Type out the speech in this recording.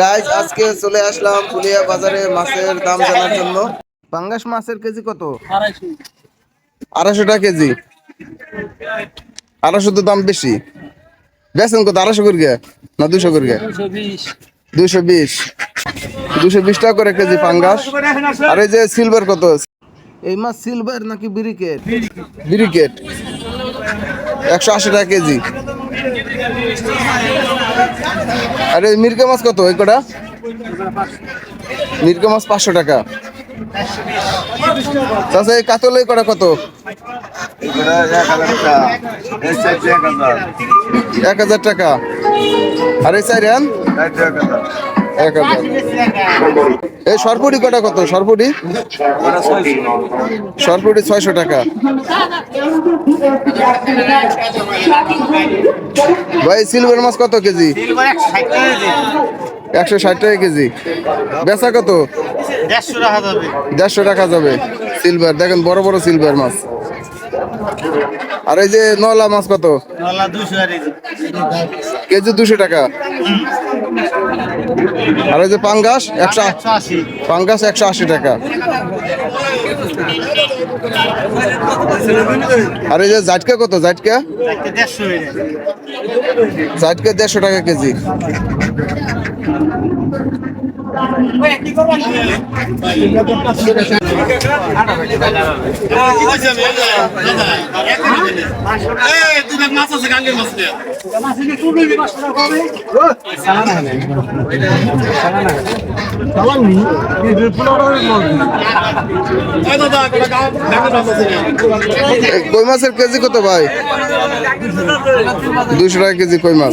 Guys আজকে চলে আসলাম ফুলিয়া বাজারে মাছের দাম জানার জন্য। পাঙ্গাস মাছের কেজি কত? আড়াইশো। টাকা কেজি। আড়াইশো তো দাম বেশি। বেছেন কত? আড়াইশো করে? না দুশো করে? দুশো বিশ। দুশো বিশ। টাকা করে কেজি পাঙ্গাস। আর এই যে সিলভার কত? এই মাছ সিলভার নাকি বিরিকেট? বিরিকেট। একশো আশি টাকা কেজি। আরে মির্কা মাছ কত এই কটা? মির্কা মাছ পাঁচশো টাকা। চাষা এই কাতল এই কটা কত? এক হাজার টাকা। আর এই চাইরেন এক হাজার। এই সরপুরি কটা কত? সরপুরি সরপুরি ছয়শো টাকা। ভাই সিলভার মাছ কত কেজি? একশো ষাট টাকা কেজি। বেচা কত? দেড়শো টাকা যাবে। সিলভার দেখেন বড় বড় সিলভার মাছ। আর এই যে নলা মাছ কত? নলা দুশো কেজি দুশো টাকা। আর ওই যে পাঙ্গাস একশো পাঙ্গাস একশো আশি টাকা। আর এই যে জাটকা কত? জাটকা? জাটকা দেড়শো টাকা কেজি। কই মাছের কেজি কত ভাই? দুশো টাকা কেজি কই মাছ?